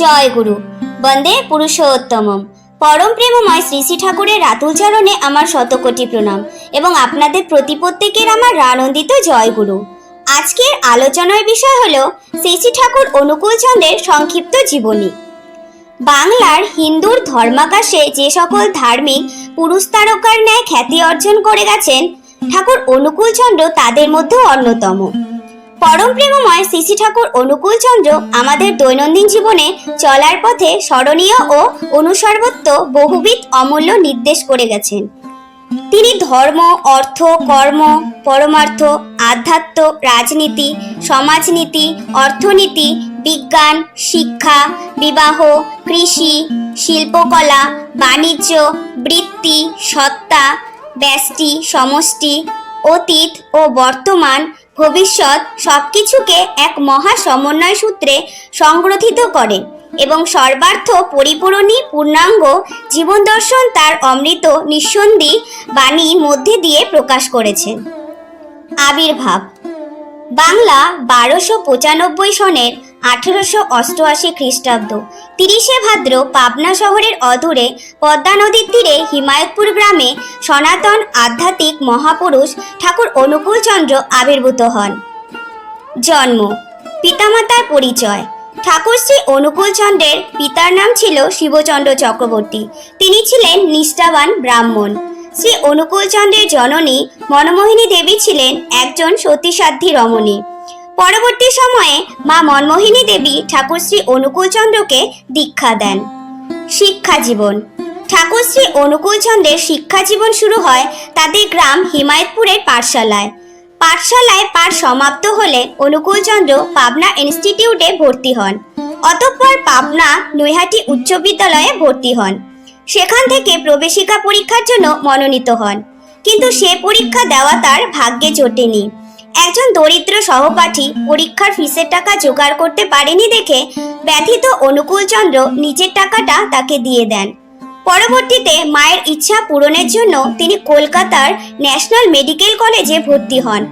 জয় গুরু। বন্দে পুরুষোত্তমম। পরম প্রেমময় শ্রী শ্রী ঠাকুরের রাতুল চরণে আমার শতকোটি প্রণাম এবং আপনাদের প্রতি প্রত্যেকের আমার আনন্দিত জয় গুরু। আজকের আলোচনার বিষয় হলো শ্রী শ্রী ঠাকুর অনুকূল চন্দ্রের সংক্ষিপ্ত জীবনী। বাংলার হিন্দুর ধর্মাকাশে যে সকল ধার্মিক পুরুষ তারকার ন্যায় খ্যাতি অর্জন করে গেছেন, ঠাকুর অনুকূল চন্দ্র তাদের মধ্যে অন্যতম। পরম প্রেমময় শ্রী ঠাকুর অনুকূল চন্দ্র আমাদের দৈনন্দিন জীবনে চলার পথে স্মরণীয় ও অনুসর্বত্ব বহুবিধ অমূল্য নির্দেশ করে গেছেন। তিনি ধর্ম, অর্থ, কর্ম, পরমার্থ, আধ্যাত্ম, রাজনীতি, সমাজনীতি, অর্থনীতি, বিজ্ঞান, শিক্ষা, বিবাহ, কৃষি, শিল্পকলা, বাণিজ্য, বৃত্তি, সত্তা, ব্যষ্টি, সমষ্টি অতীত ও বর্তমান, ভবিষ্যৎ সবকিছুকে এক মহা সমন্বয় সূত্রে সংগ্রথিত করে এবং সর্বার্থ পরিপূরণী পূর্ণাঙ্গ জীবন দর্শন তার অমৃত নিঃসন্ধি বাণীর মধ্যে দিয়ে প্রকাশ করেছেন আবির্ভাব। বাংলা বারোশো পঁচানব্বই সনের আঠেরোশো অষ্টআশি খ্রিস্টাব্দ। তিরিশে ভাদ্র পাবনা শহরের অদূরে পদ্মা নদীর তীরে হিমায়তপুর গ্রামে সনাতন আধ্যাত্মিক মহাপুরুষ ঠাকুর অনুকূল চন্দ্র আবির্ভূত হন। জন্ম, পিতামাতার পরিচয়। ঠাকুর শ্রী অনুকূল চন্দ্রের পিতার নাম ছিল শিবচন্দ্র চক্রবর্তী। তিনি ছিলেন নিষ্ঠাবান ব্রাহ্মণ। শ্রী অনুকূল চন্দ্রের জননী মনমোহিনী দেবী ছিলেন একজন সতীসাধ্যী রমণী। পরবর্তী সময়ে মা মনমোহিনী দেবী ঠাকুর শ্রী অনুকূল চন্দ্রকে দীক্ষা দেন। শিক্ষা জীবন। ঠাকুর শ্রী অনুকূল চন্দ্রের শিক্ষা জীবন শুরু হয় তাদের গ্রাম হিমায়তপুরের পাঠশালায়। পাঠশালায় পাঠ সমাপ্ত হলে অনুকূল চন্দ্র পাবনা ইনস্টিটিউটে ভর্তি হন। অতঃপর পাবনা নৈহাটি উচ্চ বিদ্যালয়ে ভর্তি হন। সেখান থেকে প্রবেশিকা পরীক্ষার জন্য মনোনীত হন। কিন্তু সে পরীক্ষা দেওয়া তার ভাগ্যে জোটেনি একজন দরিদ্র সহপাঠী পরীক্ষার ফিসের টাকা জোগাড় করতে পারেনি দেখে ব্যথিত অনুকূল চন্দ্র নিজের টাকাটা তাকে দিয়ে দেন। পরবর্তীতে মায়ের ইচ্ছা পূরণের জন্য তিনি কলকাতার ন্যাশনাল মেডিকেল কলেজে ভর্তি হন।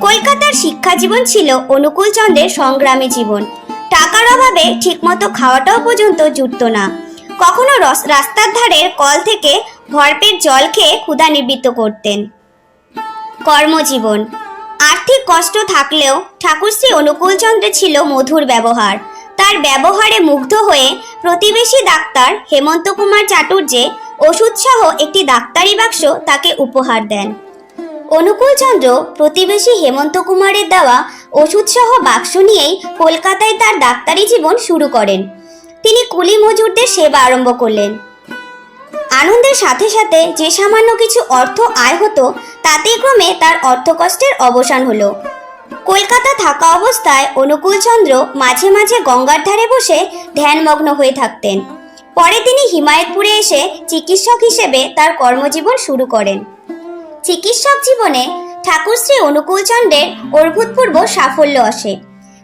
কলকাতার শিক্ষা জীবন ছিল অনুকূল চন্দ্রের সংগ্রামী জীবন। টাকার অভাবে ঠিকমতো খাওয়াটাও পর্যন্ত জুটত না। কখনো রাস্তার ধারের কল থেকে ভরপেট জল খেয়ে ক্ষুধা নিবৃত্ত করতেন। কর্মজীবন আর্থিক কষ্ট থাকলেও ঠাকুরশ্রী অনুকূল চন্দ্রে ছিল মধুর ব্যবহার। তার ব্যবহারে মুগ্ধ হয়ে প্রতিবেশী ডাক্তার হেমন্ত কুমার চাটুর্যে ওষুধসহ একটি ডাক্তারি বাক্স তাকে উপহার দেন। অনুকূলচন্দ্র প্রতিবেশী হেমন্ত কুমারের দেওয়া ওষুধসহ বাক্স নিয়েই কলকাতায় তার ডাক্তারি জীবন শুরু করেন। তিনি কুলি মজুরদের সেবা আরম্ভ করলেন। আনন্দের সাথে সাথে যে সামান্য কিছু অর্থ আয় হতো, তাতে ক্রমে তার অর্থকষ্টের অবসান হলো। কলকাতা থাকা অবস্থায় অনুকূল চন্দ্র মাঝে মাঝে গঙ্গার ধারে বসে ধ্যানমগ্ন হয়ে থাকতেন। পরে তিনি হিমায়তপুরে এসে চিকিৎসক হিসেবে তার কর্মজীবন শুরু করেন। চিকিৎসক জীবনে ঠাকুর শ্রী অনুকূল চন্দ্রের অভূতপূর্ব সাফল্য আসে।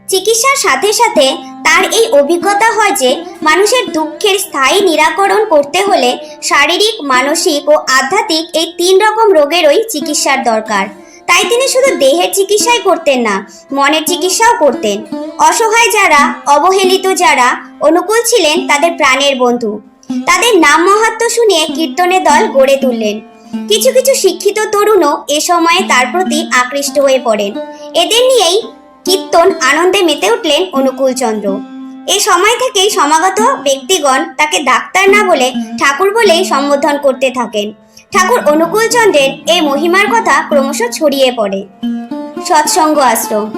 চিকিৎসার সাথে সাথে তার এই অভিজ্ঞতা হয় যে মানুষের দুঃখের স্থায়ী নিরাকরণ করতে হলে শারীরিক, মানসিক ও আধ্যাত্মিক এই তিন রকম রোগেরই চিকিৎসার দরকার। তাই তিনি শুধু দেহের চিকিৎসাই করতেন না, মনের চিকিৎসাও করতেন। অসহায় যারা, অবহেলিত যারা অনুকূল ছিলেন তাদের প্রাণের বন্ধু। তাদের নাম মহাত্ম শুনিয়ে কীর্তনের দল গড়ে তুললেন। কিছু কিছু শিক্ষিত তরুণও এ সময়ে তার প্রতি আকৃষ্ট হয়ে পড়েন। এদের নিয়েই কীর্তন আনন্দে মেতে উঠলেন অনুকূল চন্দ্র। এই সময় থেকেই সমাগত ব্যক্তিগণ তাকে ডাক্তার না বলে ঠাকুর বলেই সম্বোধন করতে থাকেন। ঠাকুর অনুকূল চন্দ্রের এই মহিমার কথা ক্রমশ ছড়িয়ে পড়ে। সৎসঙ্গ আশ্রম।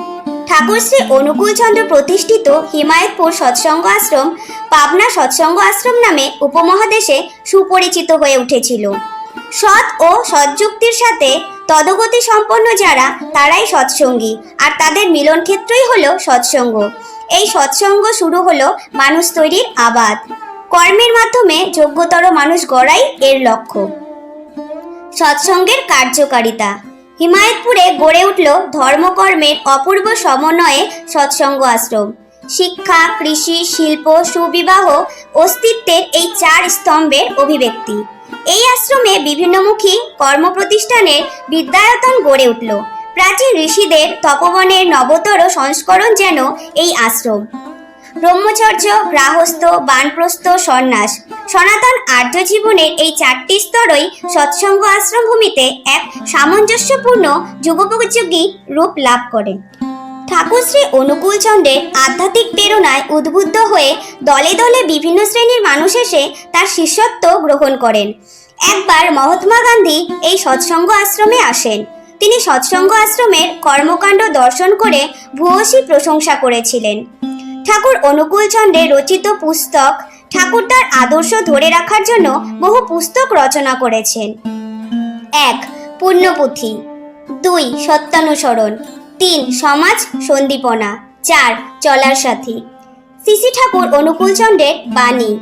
ঠাকুর শ্রী অনুকূল চন্দ্র প্রতিষ্ঠিত হিমায়তপুর সৎসঙ্গ আশ্রম, পাবনা সৎসঙ্গ আশ্রম নামে উপমহাদেশে সুপরিচিত হয়ে উঠেছিল। সৎ ও সৎযুক্তির সাথে তদগতি সম্পন্ন যারা, তারাই সৎসঙ্গী, আর তাদের মিলন ক্ষেত্রই হলো সৎসঙ্গ। এই সৎসঙ্গ শুরু হলো মানুষ তৈরির আবাদ। কর্মের মাধ্যমে যোগ্যতর মানুষ গড়াই এর লক্ষ্য। সৎসঙ্গের কার্যকারিতা। হিমায়তপুরে গড়ে উঠল ধর্মকর্মের অপূর্ব সমন্বয়ে সৎসঙ্গ আশ্রম। শিক্ষা, কৃষি, শিল্প, সুবিবাহ, অস্তিত্বের এই চার স্তম্ভের অভিব্যক্তি। এই আশ্রমে বিভিন্নমুখী কর্মপ্রতিষ্ঠানের বিদ্যায়তন গড়ে উঠল। প্রাচীন ঋষিদের তপবনের নবতর সংস্করণ যেন এই আশ্রম। ব্রহ্মচর্য, গ্রাহস্থ, বানপ্রস্থ, সন্ন্যাস, সনাতন আর্য জীবনের এই চারটি স্তরই সৎসঙ্গ আশ্রম ভূমিতে এক সামঞ্জস্যপূর্ণ যুগোপযোগী রূপ লাভ করে। ঠাকুর শ্রী অনুকূল চন্দ্রের আধ্যাত্মিক প্রেরণায় উদ্বুদ্ধ হয়ে দলে দলে বিভিন্ন শ্রেণির মানুষ এসে তার শিষ্যত্ব গ্রহণ করেন। একবার মহাত্মা গান্ধী এই সৎসঙ্গ আশ্রমে আসেন। তিনি সৎসঙ্গ আশ্রমের কর্মকাণ্ড দর্শন করে ভূয়সী প্রশংসা করেছিলেন। ঠাকুর অনুকূল চন্দ্রের রচিত পুস্তক ঠাকুর তার আদর্শ ধরে রাখার জন্য বহু পুস্তক রচনা করেছেন। এক পুণ্যপুঁথি দুই, সত্যানুসরণ। তিন, সমাজ সন্দীপনা। চার, চলার সাথী। শ্রী ঠাকুর অনুকূল চন্দ্রের বাণী।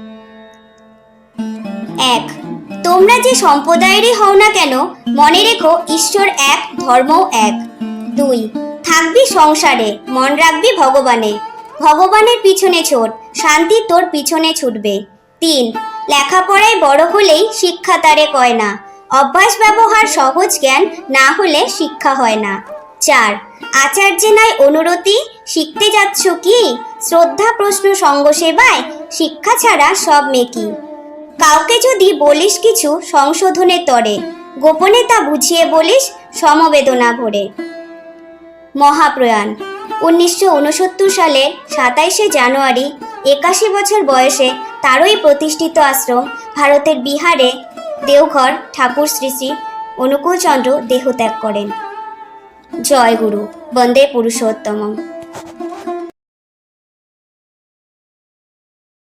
এক তোমরা যে সম্প্রদায়েরই হও না কেন, মনে রেখো ঈশ্বর এক, ধর্মও এক। দুই, থাকবি সংসারে, মন রাখবি ভগবানে। ভগবানের পিছনে ছোট, শান্তি তোর পিছনে ছুটবে। তিন, লেখাপড়ায় বড় হলেই শিক্ষা তারে কয় না। অভ্যাস ব্যবহার সহজ জ্ঞান না হলে শিক্ষা হয় না। চার আচার্যে নাই অনুরতি, শিখতে যাচ্ছ কি? শ্রদ্ধা প্রশ্ন সঙ্গ সেবায়, শিক্ষা ছাড়া সব মেকি কাউকে যদি বলিস কিছু সংশোধনের তরে, গোপনে তা বুঝিয়ে বলিস সমবেদনা ভরে। মহাপ্রয়াণ, উনিশশো সালের সাতাইশে জানুয়ারি, একাশি বছর বয়সে তারই প্রতিষ্ঠিত আশ্রম ভারতের বিহারে দেওঘর ঠাকুর শ্রী শ্রী অনুকূলচন্দ্র দেহত্যাগ করেন। জয় গুরু, বন্দে পুরুষোত্তমম।